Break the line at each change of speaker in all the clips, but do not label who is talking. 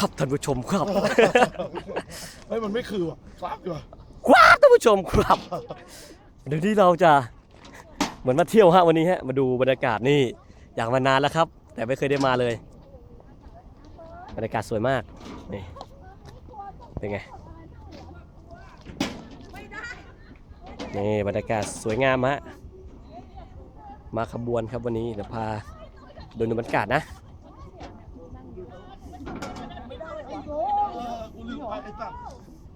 ครับท่านผู้ชมครับ
เฮ้ยมันไม่คือว่ะฟักอยู่ว่ะ
ครับท่านผู้ชมครับเดี๋ยวนี้เราจะเหมือนมาเที่ยวฮะวันนี้ฮะมาดูบรรยากาศนี่อยากมานานแล้วครับ แต่ไม่เคยได้มาเลย บรรยากาศสวยมากนี่เป็นไงนี่บรรยากาศสวยงามฮะมาขบวนครับวันนี้เดี๋ยวพาเดินดูบรรยากาศนะ
กูลืมไปไอ้สัตว์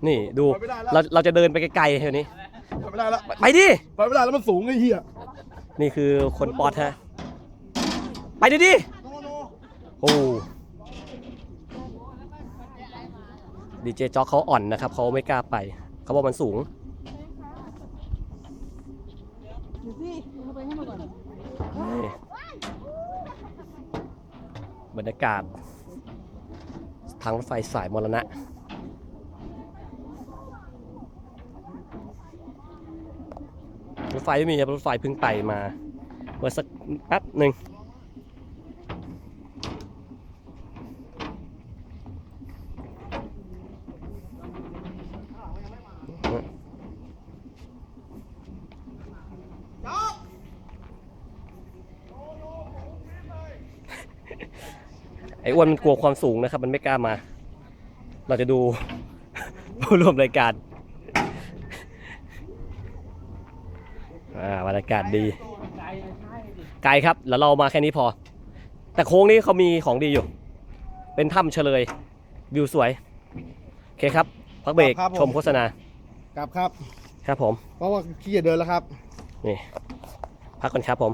นี่ดูเราเราจะเดินไปไกลๆเท่านี้
ไปไม่ได้แล้ว
ไปดิ
ไปไม่ได้แล้วมันสูงไอ้เหี้ย
นี่คือคนป๊อตฮะไปดิดิ
โนโน
โอ้ดีเจจ็อกเขาอ่อนนะครับเขาไม่กล้าไปเขาบอกมันสูงนี่บรรยากาศทางรถไฟสายมรณะ รถไฟไม่มีครับรถไฟเพิ่งไปมาเมื่อสักแป๊บหนึ่งไอ้อ้วนมันกลัวความสูงนะครับ มันไม่กล้ามา เราจะดูผู้ร่วมรายการ อ่าบรรยากาศดี ไกลครับแล้วเรามาแค่นี้พอ แต่โค้งนี้เขามีของดีอยู่ เป็นถ้ำเฉลย วิวสวย โอเคครับ พักเบรกชมโฆษณา
กลับครับ
ครับผม
เพราะว่าขี้เกียจเดินแล้วครับ
นี่ พักก่อนครับผม